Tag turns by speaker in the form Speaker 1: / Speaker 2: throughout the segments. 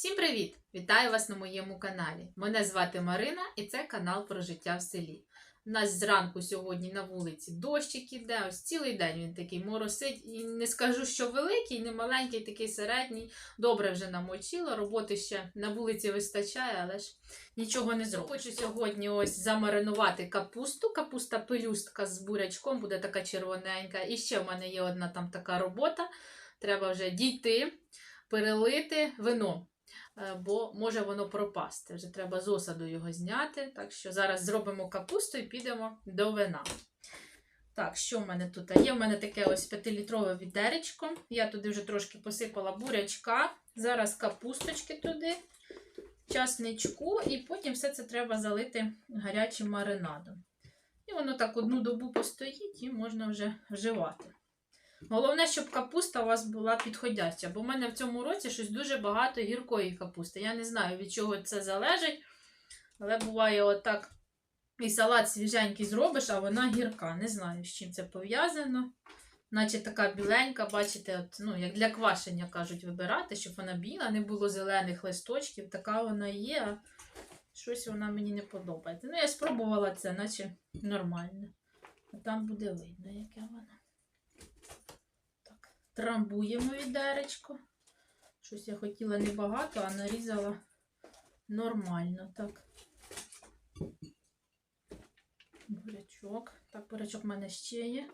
Speaker 1: Всім привіт! Вітаю вас на моєму каналі. Мене звати Марина і це канал про життя в селі. У нас зранку сьогодні на вулиці дощик іде, ось цілий день він такий моросить. І не скажу, що великий, не маленький, такий середній. Добре вже намочило. Роботи ще на вулиці вистачає, але ж нічого не зроблю. Хочу сьогодні ось замаринувати капусту. Капуста пелюстка з бурячком, буде така червоненька. І ще в мене є одна там така робота. Треба вже дійти, перелити вино. Е, бо може воно пропасти. Вже треба з осаду його зняти. Так що зараз зробимо капусту і підемо до вина. Так, що в мене тут? Є в мене таке ось 5-літрове відеречко. Я туди вже трошки посипала бурячка. Зараз капусточки туди, часничку, і потім все це треба залити гарячим маринадом. І воно так одну добу постоїть і можна вже вживати. Головне, щоб капуста у вас була підходяща, бо в мене в цьому році щось дуже багато гіркої капусти. Я не знаю, від чого це залежить. Але буває, отак і салат свіженький зробиш, а вона гірка. Не знаю, з чим це пов'язано. Наче така біленька, бачите, от, ну, як для квашення кажуть, вибирати, щоб вона біла, не було зелених листочків. Така вона є, а щось вона мені не подобається. Ну, я спробувала це, наче нормально. А там буде видно, яке вона. Трамбуємо відеречко. Щось я хотіла небагато, а нарізала нормально. Так. Бурячок. Так, бурячок в мене ще є.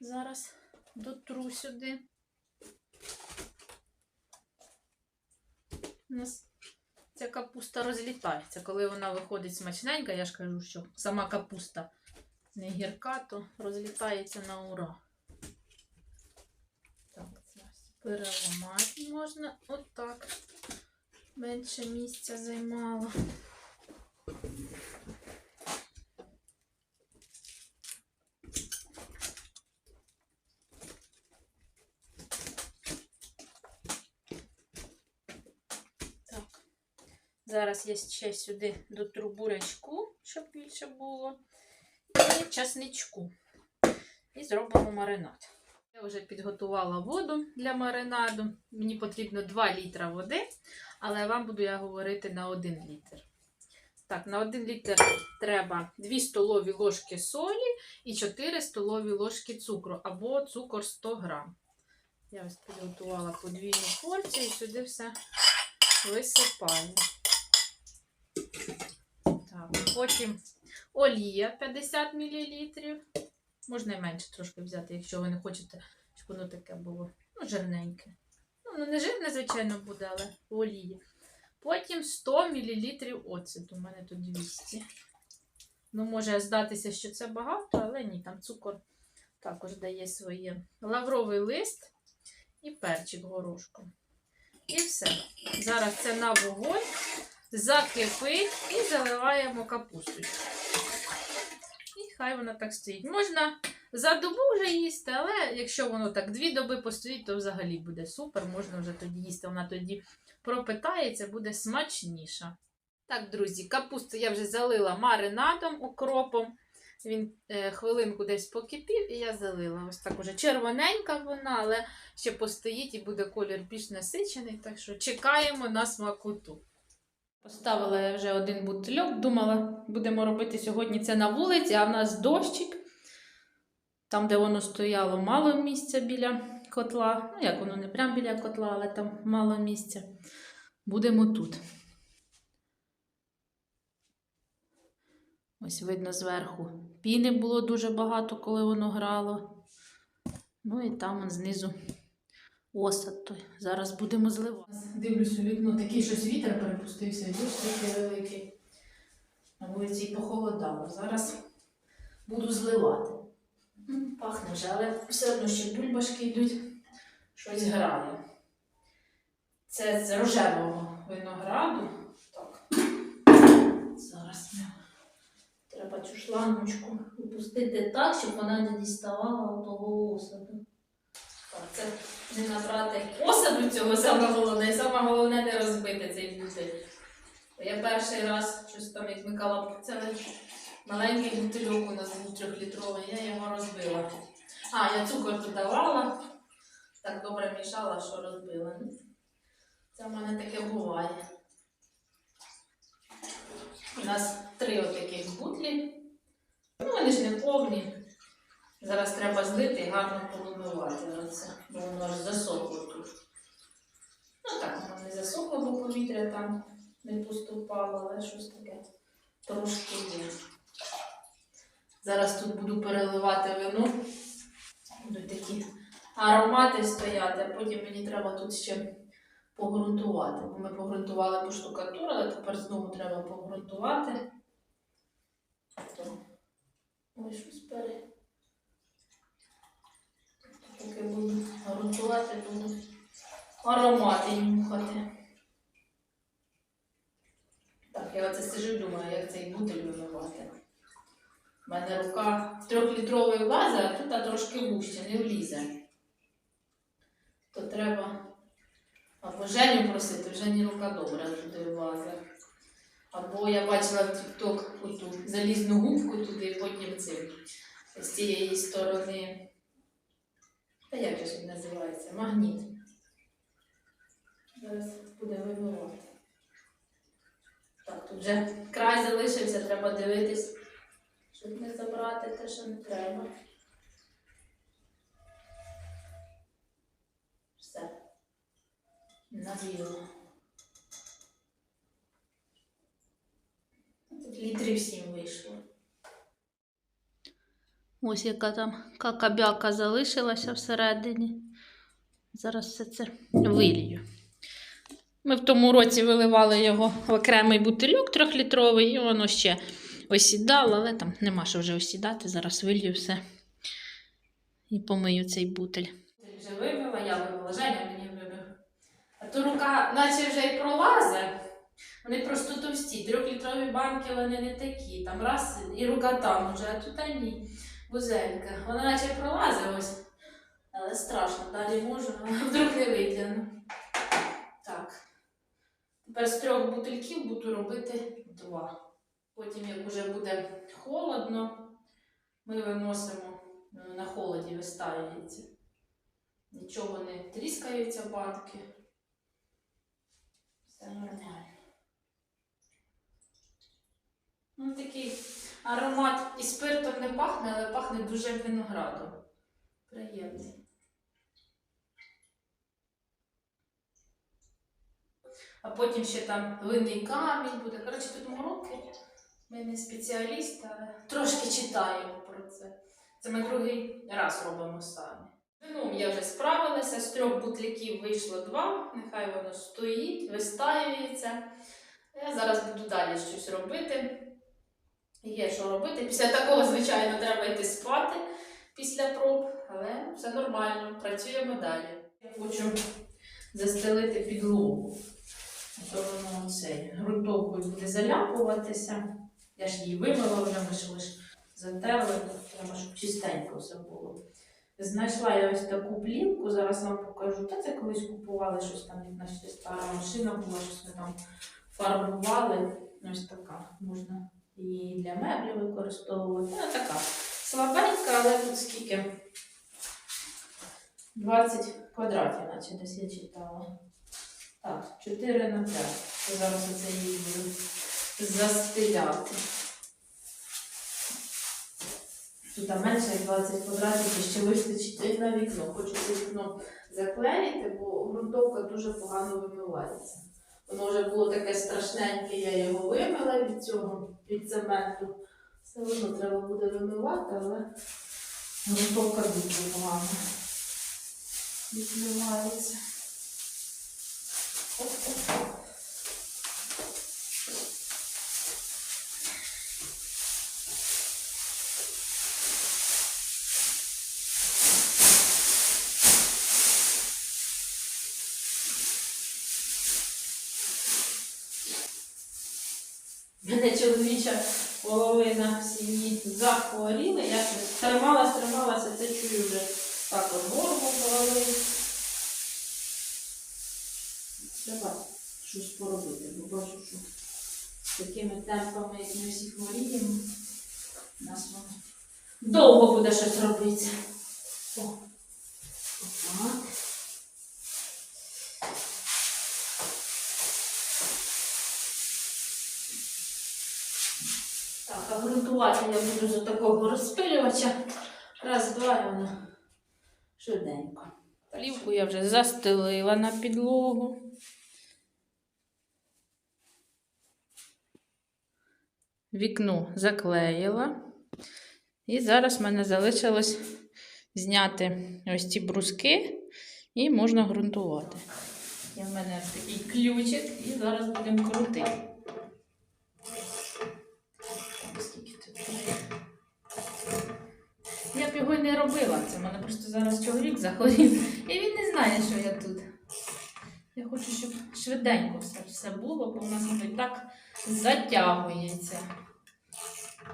Speaker 1: Зараз дотру сюди. У нас ця капуста розлітається. Коли вона виходить смачненька, я ж кажу, що сама капуста не гірка, то розлітається на ура. Так, зараз переламати можна отак. Менше місця займало. Зараз я ще сюди дотру бурячку, щоб більше було. І часничку. І зробимо маринад. Я вже підготувала воду для маринаду. Мені потрібно 2 літра води, але вам буду я говорити на 1 літр. Так, на 1 літр треба 2 столові ложки солі і 4 столові ложки цукру або цукор 100 грам. Я ось підготувала подвійну порцію і сюди все висипаю. Так, потім олія 50 мл. Можна і менше трошки взяти, якщо ви не хочете, щоб воно таке було ну, жирненьке. Ну, не жирне, звичайно, буде, але в олії. Потім 100 мл оцету. У мене тут 200. Ну, може здатися, що це багато, але ні, там цукор також дає своє. Лавровий лист і перчик горошком. І все. Зараз це на вогонь, закипить і заливаємо капусту. І хай вона так стоїть. Можна за добу вже їсти, але якщо воно так дві доби постоїть, то взагалі буде супер. Можна вже тоді їсти. Вона тоді пропитається, буде смачніша. Так, друзі, капусту я вже залила маринадом, укропом. Він е, хвилинку десь покипів, і я залила. Ось так уже червоненька вона, але ще постоїть і буде колір більш насичений. Так що чекаємо на смакоту. Поставила я вже один бутильок, думала, будемо робити сьогодні це на вулиці, а в нас дощик. Там, де воно стояло, мало місця біля котла. Ну, як воно не прямо біля котла, але там мало місця. Будемо тут. Ось видно зверху. Піни було дуже багато, коли воно грало. Ну і там знизу осад той. Зараз будемо зливати. Дивлюся, вікно такий щось вітер перепустився, дощ такий великий. На вулиці похолодало. Зараз буду зливати. Пахне вже, але все одно ще бульбашки йдуть, щось грає. Це з рожевого винограду. Так. Зараз ми треба цю шлангочку опустити так, щоб вона не діставала того осаду. Так, це не набрати осаду цього саме головне, і саме головне не розбити цей бутиль. Я перший раз щось там як микала це маленький бутильок у нас був трьохлітровий, я його розбила. А, я цукор додавала, так добре мішала, що розбила. Це в мене таке буває. У нас три отаких бутлі. Ну, вони ж не повні. Зараз треба злити і гарно повимивати оце, бо воно ж засохло тут. Ну так, воно не засохло, бо повітря там не поступало, але щось таке трошки є. Зараз тут буду переливати вино. Будуть такі аромати стояти, а потім мені треба тут ще погрунтувати. Бо ми погрунтували поштукатурили, тепер знову треба погрунтувати. То- Ой, щось пере. Поки буду грунтувати, буду аромати нюхати. Так, я оце сижу і думаю, як цей бутиль вимивати. У мене рука трьохлітрової влазе, а тут трошки вужче, не влізе. То треба або Женю просити, в Жені рука добра туди влазить. Або я бачила в TikTok оту залізну губку туди, потім цим з цієї сторони. Та як же він називається? Магніт. Зараз буде вимивати. Так, тут вже край залишився, треба дивитись, щоб не забрати те, що не треба. Все. Набіло. Тут літрів сім вийшло. Ось яка там какабяка залишилася всередині. Зараз все це вилію. Ми в тому році виливали його в окремий бутильок трьохлітровий, і воно ще осідало, але там нема що вже осідати. Зараз вилью все і помию цей бутиль. Ти вже вивела, я вивела, Женя мені вивив. А то рука, наче вже й пролазить. Вони просто товсті. Трьохлітрові банки вони не такі. Там раз і рука там уже, а тут ні. Вузелька. Вона наче пролазить ось. Але страшно, далі можу, а вдруг не витягну. Так. Тепер з трьох бутильків буду робити два. Потім, як вже буде холодно, ми виносимо е, на холоді вистаюється. Нічого не тріскаються банки. Все нормально. Ну, такий аромат і спиртом не пахне, але пахне дуже виноградом. Приємний. А потім ще там винний камінь буде. Коротше, тут мороки. Ми не спеціалісти, але трошки читаємо про це. Це ми другий раз робимо самі. Вином я вже справилася, з трьох бутляків вийшло два. Нехай воно стоїть, вистаюється. Я зараз буду далі щось робити. Є що робити. Після такого, звичайно, треба йти спати після проб, але все нормально, працюємо далі. Я хочу застелити підлогу. То воно цей ґрунтовкою буде заляпуватися. Я ж її вимила вже, ми ж затерли, треба, щоб чистенько все було. Знайшла я ось таку плівку, зараз вам покажу. Та це колись купували щось там, як наче стара машина була, щось ми там фарбували. Ось така. Можна її для меблів використовувати. Вона така слабенька, але тут скільки? 20 квадратів, наче десь я читала. Так, 4 на 5. Зараз оце її буду застеляти. Тут менше як 20 квадратів і ще вистачить на вікно. Хочу це вікно заклеїти, бо ґрунтовка дуже погано вимивається. Воно вже було таке страшненьке, я його вимила від цього, від цементу. Все одно треба буде вимивати, але ґрунтовка дуже погано відмивається. Мене чоловіча половина в сім'ї захворіла. Я щось трималась, трималася, це чую вже так от горло болить. Треба щось поробити, бо бачу, що з такими темпами, як ми всі хворіємо, нас воно довго буде щось робити. О, отак. Так, а грунтувати я буду з такого розпилювача. Раз, два, і воно швиденько. Плівку я вже застелила на підлогу. Вікно заклеїла. І зараз в мене залишилось зняти ось ці бруски і можна ґрунтувати. Є в мене такий ключик і зараз будемо крутити. Скільки тут є? Я б його й не робила. Це в мене просто зараз чоловік захворів. І він не знає, що я тут. Я хочу, щоб швиденько все, все було, бо у нас воно і так затягується.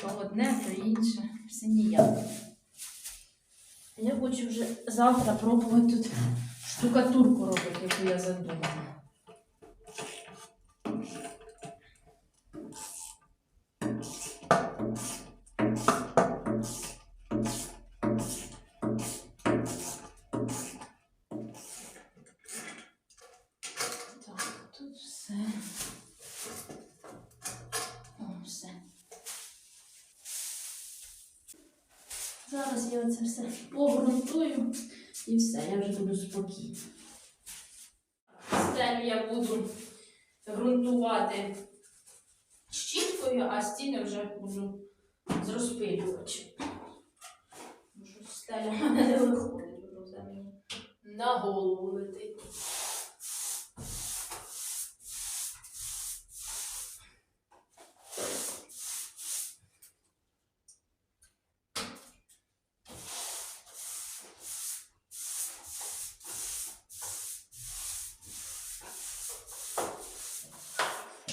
Speaker 1: То одне, то інше. Все ніяк. Я хочу вже завтра пробувати тут штукатурку робити, яку я задумала. Зараз я оце все погрунтую і все, я вже буду спокійна. Стелю я буду ґрунтувати щіткою, а стіни вже буду з розпилювачем. Стеля мене не виходить, все мені на голову летить.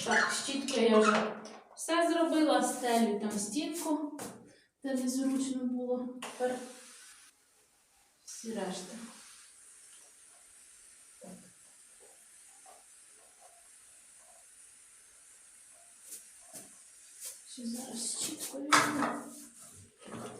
Speaker 1: Так, щіткою я вже все зробила, стелю там стінку, де незручно було. Тепер всі решта. Ще зараз чітко Друзі,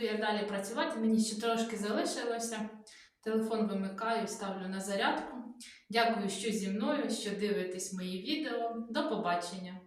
Speaker 1: буду я далі працювати. Мені ще трошки залишилося. Телефон вимикаю, ставлю на зарядку. Дякую, що зі мною, що дивитесь мої відео. До побачення!